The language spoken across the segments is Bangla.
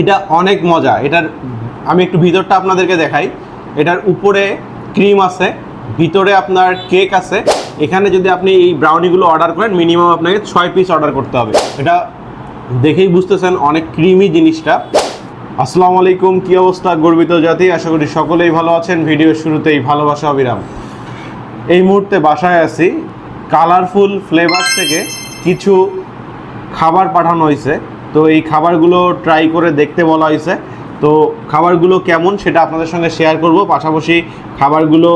এটা অনেক মজা। এটার, আমি একটু ভিতরটা আপনাদেরকে দেখাই। এটার উপরে ক্রিম আছে, ভিতরে আপনার কেক আছে। এখানে যদি আপনি এই ব্রাউনিগুলো অর্ডার করেন মিনিমাম আপনাকে ছয় পিস অর্ডার করতে হবে। এটা দেখেই বুঝতেছেন অনেক ক্রিমি জিনিসটা। আসসালামু আলাইকুম, কী অবস্থা গর্বিত জাতি? আশা করি সকলেই ভালো আছেন। ভিডিও শুরুতেই ভালোবাসা, অবিরাম। এই মুহূর্তে বাসায় আছি। কালারফুল ফ্লেভার থেকে কিছু খাবার পাঠানো হয়েছে। তো এই খাবারগুলো ট্রাই করে দেখতে বলা হয়েছে। তো খাবারগুলো কেমন সেটা আপনাদের সঙ্গে শেয়ার করব। পাশাপাশি খাবারগুলো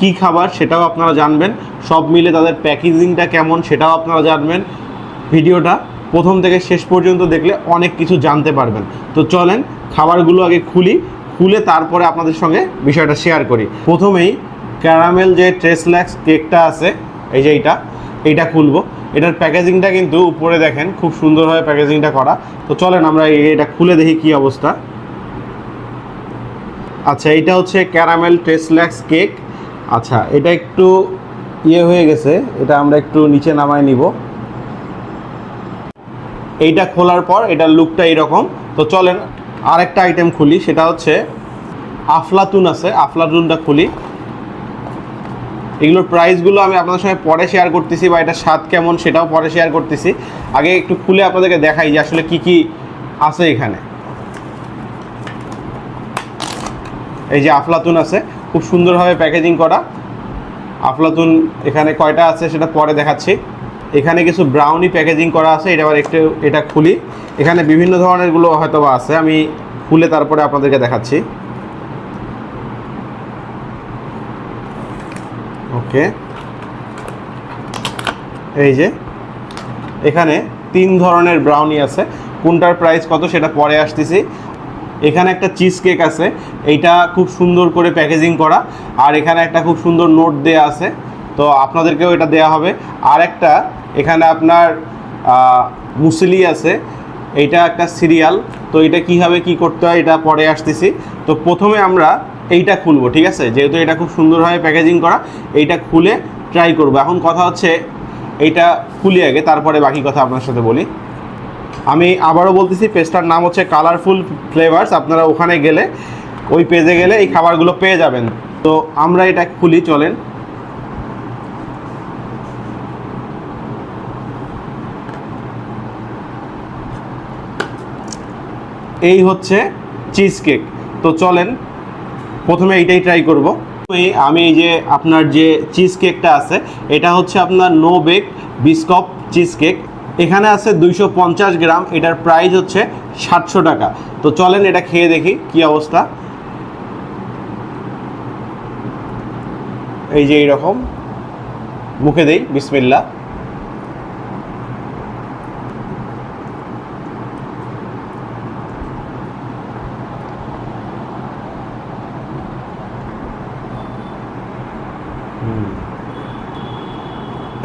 কি খাবার সেটাও আপনারা জানবেন। সব মিলে তাদের প্যাকেজিংটা কেমন সেটাও আপনারা জানবেন। ভিডিওটা প্রথম থেকে শেষ পর্যন্ত দেখলে অনেক কিছু জানতে পারবেন। তো চলেন খাবারগুলো আগে খুলি, খুলে তারপরে আপনাদের সঙ্গে বিষয়টা শেয়ার করি। প্রথমেই ক্যারামেল যে ট্রেসল্যাক্স কেকটা আছে, এই যে এইটা এইটা খুলবো। এটার প্যাকেজিংটা কিন্তু উপরে দেখেন, খুব সুন্দরভাবে প্যাকেজিংটা করা। তো চলেন আমরা এটা খুলে দেখি কি অবস্থা। আচ্ছা এইটা হচ্ছে ক্যারামেল ট্রেসল্যাক্স কেক। আচ্ছা এটা একটু ইয়ে হয়ে গেছে, এটা আমরা একটু নিচে নামায় নিব। এইটা খোলার পর এটার লুকটা এরকম তো চলেন আরেকটা আইটেম খুলি, সেটা হচ্ছে আফলাতুন আছে, আফলাতুনটা খুলি। এগুলোর প্রাইসগুলো আমি আপনাদের সঙ্গে পরে শেয়ার করতেছি বা এটা স্বাদ কেমন সেটাও পরে শেয়ার করতেছি। আগে একটু খুলে আপনাদেরকে দেখাই যে আসলে কি কি আছে এখানে। এই যে আফলাতুন আছে, খুব সুন্দরভাবে প্যাকেজিং করা। আফলাতুন এখানে কয়টা আছে সেটা পরে দেখাচ্ছি। এখানে কিছু ব্রাউনি প্যাকেজিং করা আছে, এটা আবার একটু, এটা খুলি। এখানে বিভিন্ন ধরনেরগুলো হয়তো বা আছে, আমি খুলে তারপরে আপনাদেরকে দেখাচ্ছি। ওকে। এই যে, এখানে তিন ধরনের ব্রাউনি আছে। কোনটার প্রাইস কত সেটা পরে আসতেছি। এখানে একটা চিজ কেক আছে। এইটা খুব সুন্দর করে প্যাকেজিং করা। আর এখানে একটা খুব সুন্দর নোট দেয়া আছে। তো আপনাদেরকেও এটা দেয়া হবে। আর একটা এখানে আপনার মুসলি আছে। এইটা একটা সিরিয়াল তো এটা কীভাবে কি করতে হয়, এটা পরে আসতেছি। তো প্রথমে আমরা এইটা খুলবো, ঠিক আছে? যেহেতু এটা খুব সুন্দরভাবে প্যাকেজিং করা, এইটা খুলে ট্রাই করব। এখন কথা হচ্ছে, এইটা খুলি আগে, তারপরে বাকি কথা আপনার সাথে বলি। আমি আবারও বলতেছি, পেজটার নাম হচ্ছে কালারফুল ফ্লেভার্স আপনারা ওখানে গেলে, ওই পেজে গেলে এই খাবারগুলো পেয়ে যাবেন। তো আমরা এটা খুলি, চলেন। এই হচ্ছে চিজ কেক তো চলেন প্রথমে এইটাই ট্রাই করব। আমি- এই যে আপনার যে চিজ কেকটা আছে, এটা হচ্ছে আপনার no bake Biscoff cheese cake এখানে আছে দুইশো পঞ্চাশ গ্রাম, এটার প্রাইস হচ্ছে সাতশো টাকা। তো চলেন এটা খেয়ে দেখি কি অবস্থা। এই যে এইরকম। মুখে দেই বিসমিল্লা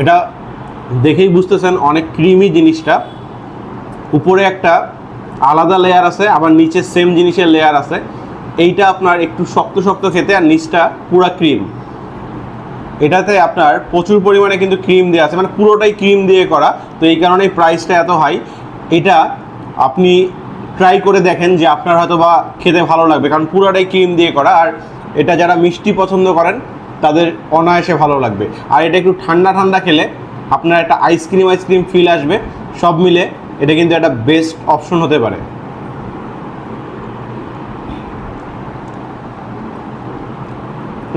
এটা দেখেই বুঝতেছেন অনেক ক্রিমি জিনিসটা। উপরে একটা আলাদা লেয়ার আছে, আবার নিচে সেম জিনিসের লেয়ার আছে। এইটা আপনার একটু শক্ত শক্ত খেতে আর নিচটা পুরা ক্রিম এটাতে আপনার প্রচুর পরিমাণে কিন্তু ক্রিম দেওয়া আছে মানে পুরোটাই ক্রিম দিয়ে করা। তো এই কারণেই প্রাইসটা এত হাই এটা আপনি ট্রাই করে দেখেন যে আপনার হয়তো বা খেতে ভালো লাগবে, কারণ পুরোটাই ক্রিম দিয়ে করা। আর এটা যারা মিষ্টি পছন্দ করেন তাদের অনায়াসে ভালো লাগবে। আর এটা একটু ঠান্ডা ঠান্ডা খেলে আপনার একটা আইসক্রিম আইসক্রিম ফিল আসবে। সব মিলে এটা কিন্তু একটা বেস্ট অপশন হতে পারে।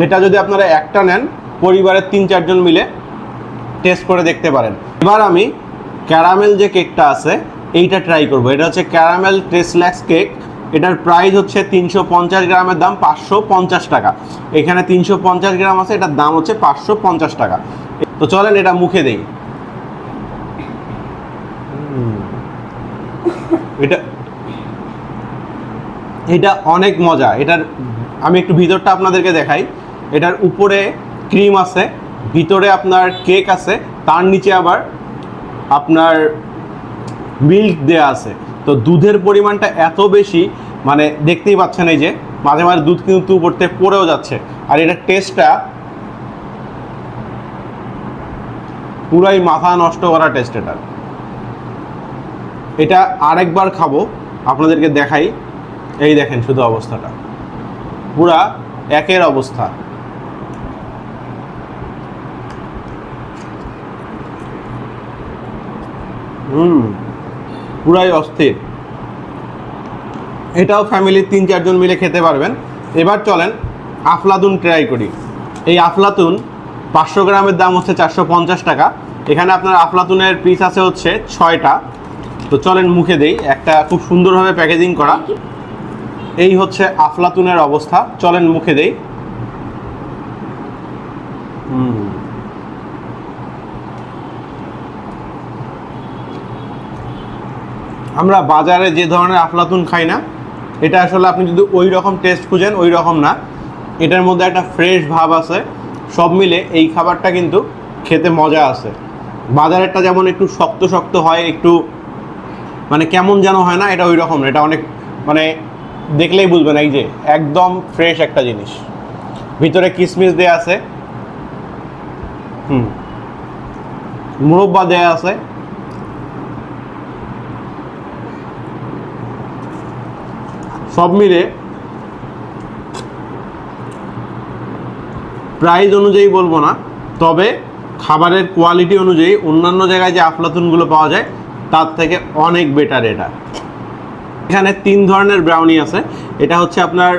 এটা যদি আপনারা একটা নেন, পরিবারের তিন, চারজন মিলে টেস্ট করে দেখতে পারেন। এবার আমি ক্যারামেল যে কেকটা আছে, এইটা ট্রাই করব। এটা হচ্ছে ক্যারামেল টেস্টল্যাক্স কেক এটার প্রাইস হচ্ছে তিনশো পঞ্চাশ গ্রামের দাম পাঁচশো পঞ্চাশ টাকা। এখানে তিনশো পঞ্চাশ গ্রাম আছে, এটার দাম হচ্ছে পাঁচশো পঞ্চাশ টাকা। তো চলেন এটা মুখে দেই। এটা এটা অনেক মজা। এটার, আমি একটু ভিতরটা আপনাদেরকে দেখাই। এটার উপরে ক্রিম আছে, ভিতরে আপনার কেক আছে, তার নিচে আবার আপনার মিল্ক দেয়া আছে। তো দুধের পরিমাণটা এত বেশি মানে দেখতেই পাচ্ছেন এই যে, মাঝে মাঝে দুধ কিন্তু উপর থেকে পড়েও যাচ্ছে। আর এটা টেস্টটা পুরাই মাথা নষ্ট করা টেস্ট এটার এটা আরেকবার খাব, আপনাদেরকে দেখাই। এই দেখেন শুধু অবস্থাটা। পুরা একের অবস্থা। হুম, পুরাই অস্থির। এটাও ফ্যামিলির তিন চারজন মিলে খেতে পারবেন। এবার চলেন আফলাতুন ট্রাই করি। এই আফলাতুন পাঁচশো গ্রামের দাম হচ্ছে চারশো পঞ্চাশ টাকা। এখানে আপনার আফলাতুনের পিস আছে হচ্ছে ছয়টা। তো চলেন মুখে দেই, একটা খুব সুন্দরভাবে প্যাকেজিং করা। এই হচ্ছে আফলাতুনের অবস্থা। চলেন মুখে দেই। আমরা বাজারে যে ধরনের আফলাতুন খাই না এটা আসলে আপনি যদি ওই রকম টেস্ট খুঁজেন ওই রকম না। এটার মধ্যে একটা ফ্রেশ ভাব আছে। সব মিলে এই খাবারটা কিন্তু খেতে মজা আছে। বাজারেরটা যেমন একটু শক্ত শক্ত হয়, একটু মানে কেমন যেন হয় না, এটা ওই রকম এটা অনেক মানে দেখলেই বুঝবেন এই যে একদম ফ্রেশ একটা জিনিস। ভিতরে কিশমিশ দেয়া আছে। হুম। মুরব্বা দেয়া আছে। সব মিলে প্রাইস অনুযায়ী বলব না, তবে খাবারের কোয়ালিটি অনুযায়ী অন্যান্য জায়গায় যে আফলাতুনগুলো পাওয়া যায়, তার থেকে অনেক বেটার এটা। এখানে তিন ধরনের ব্রাউনি আছে। এটা হচ্ছে আপনার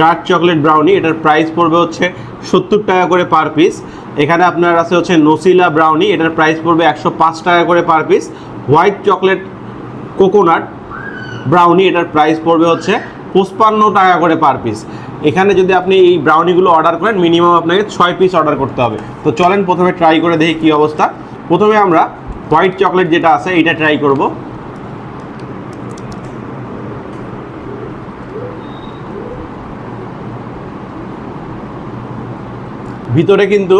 ডার্ক চকলেট ব্রাউনি এটার প্রাইস পড়বে হচ্ছে সত্তর টাকা করে পার পিস এখানে আপনার আছে হচ্ছে নসিলা ব্রাউনি এটার প্রাইস পড়বে একশো পাঁচ টাকা করে per piece white chocolate coconut brownie এটার প্রাইস পড়বে হচ্ছে পঁচপান্ন টাকা করে পার পিস এখানে যদি আপনি এই ব্রাউনিগুলো অর্ডার করেন মিনিমাম আপনাকে ছয় পিস অর্ডার করতে হবে। তো চলেন প্রথমে ট্রাই করে দেখি কী অবস্থা। প্রথমে আমরা হোয়াইট চকলেট যেটা আছে এটা ট্রাই করব। ভিতরে কিন্তু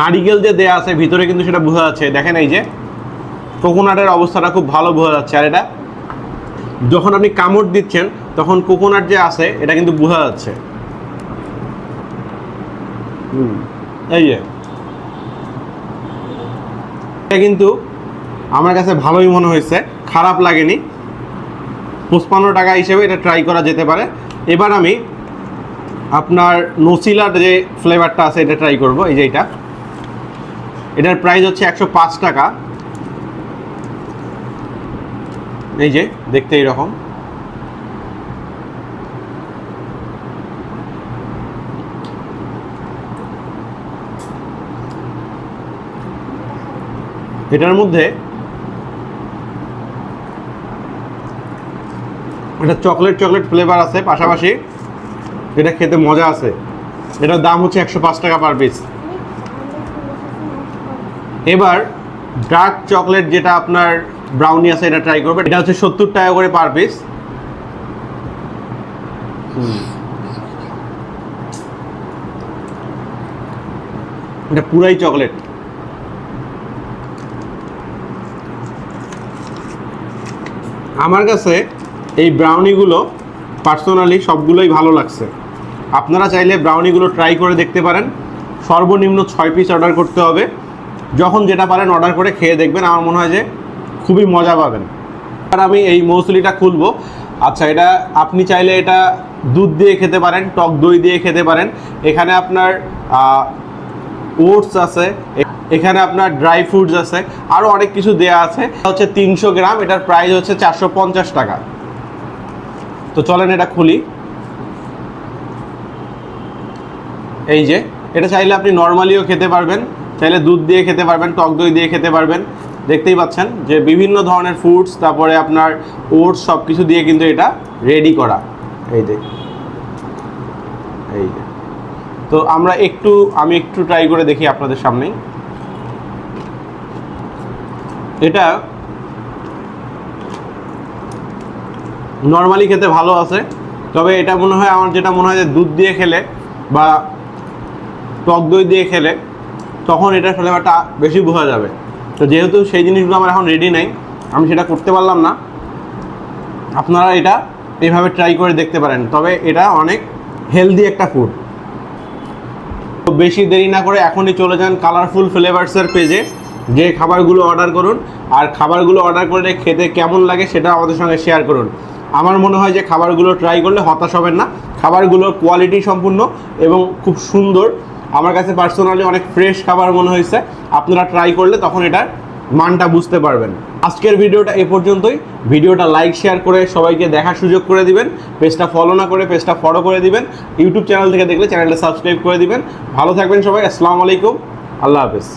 নারিকেল যে দেয়া আছে, ভিতরে কিন্তু সেটা বোঝা যাচ্ছে। দেখেন এই যে কোকোনাটের অবস্থাটা খুব ভালো বোঝা যাচ্ছে। আর এটা যখন আপনি কামড় দিচ্ছেন, তখন কোকোনাট যে আছে, এটা কিন্তু বোঝা যাচ্ছে। এই যে। এটা কিন্তু আমার কাছে ভালোই মনে হয়েছে, খারাপ লাগেনি। পঁচপান্ন টাকা হিসেবে এটা ট্রাই করা যেতে পারে। এবার আমি আপনার নসিলার যে ফ্লেভারটা আছে, এটা ট্রাই করব, এই যে এটা। এটার প্রাইস হচ্ছে একশো পাঁচ টাকা। এই যে, দেখতে এইরকম। এটার মধ্যে এটা চকলেট চকলেট ফ্লেভার আছে পাশাপাশি। এটা খেতে মজা আছে। এটার দাম হচ্ছে একশো পাঁচ টাকা পার পিস এবার ডার্ক চকলেট যেটা আপনার ব্রাউনি আছে, এটা ট্রাই করবেন। এটা হচ্ছে সত্তর টাকা করে পার পিস এটা পুরাই চকলেট আমার কাছে এই ব্রাউনিগুলো পার্সোনালি সবগুলোই ভালো লাগছে। আপনারা চাইলে ব্রাউনিগুলো ট্রাই করে দেখতে পারেন। সর্বনিম্ন ছয় পিস অর্ডার করতে হবে। যখন যেটা পারেন অর্ডার করে খেয়ে দেখবেন। আমার মনে হয় যে খুবই মজা পাবেন। আর আমি এই মৌসুলিটা খুলবো। আচ্ছা এটা আপনি চাইলে এটা দুধ দিয়ে খেতে পারেন, টক দই দিয়ে খেতে পারেন। এখানে আপনার ওটস আছে, এখানে আপনার ড্রাই ফ্রুটস আছে আরও অনেক কিছু দেয়া আছে। হচ্ছে তিনশো গ্রাম, এটার প্রাইস হচ্ছে চারশো পঞ্চাশ টাকা। তো চলেন এটা খুলি। এই যে, এটা চাইলে আপনি নর্মালিও খেতে পারবেন, চাইলে দুধ দিয়ে খেতে পারবেন, টক দই দিয়ে খেতে পারবেন। দেখতেই পাচ্ছেন যে বিভিন্ন ধরনের ফ্রুটস তারপরে আপনার ওটস সব কিছু দিয়ে কিন্তু এটা রেডি করা। এই যে এই যে। তো আমরা একটু, আমি একটু ট্রাই করে দেখি আপনাদের সামনেই। এটা নর্মালি খেতে ভালো আছে, তবে এটা মনে হয় আমার যেটা মনে হয় যে দুধ দিয়ে খেলে বা টক দই দিয়ে খেলে, তখন এটার ফ্লেভারটা বেশি বোঝা যাবে। তো যেহেতু সেই জিনিসগুলো আমার এখন রেডি নাই, আমি সেটা করতে পারলাম না। আপনারা এটা এইভাবে ট্রাই করে দেখতে পারেন। তবে এটা অনেক হেলদি একটা ফুড তো বেশি দেরি না করে এখনই চলে যান কালারফুল ফ্লেভার্সের পেজে যে খাবারগুলো অর্ডার করুন, আর খাবারগুলো অর্ডার করে খেতে কেমন লাগে সেটা আমাদের সঙ্গে শেয়ার করুন। আমার মনে হয় যে খাবারগুলো ট্রাই করলে হতাশ হবেন না। খাবারগুলোর কোয়ালিটি সম্পূর্ণ এবং খুব সুন্দর। আমার কাছে পার্সোনালি অনেক ফ্রেশ খাবার মনে হয়েছে। আপনারা ট্রাই করলে তখন এটার মানটা বুঝতে পারবেন। আজকের ভিডিওটা এ পর্যন্তই। ভিডিওটা লাইক শেয়ার করে সবাইকে দেখার সুযোগ করে দিবেন। পেজটা ফলো না করে পেজটা ফলো করে দিবেন। ইউটিউব চ্যানেল থেকে দেখলে চ্যানেলটা সাবস্ক্রাইব করে দিবেন। ভালো থাকবেন সবাই। আসসালামু আলাইকুম। আল্লাহ হাফেজ।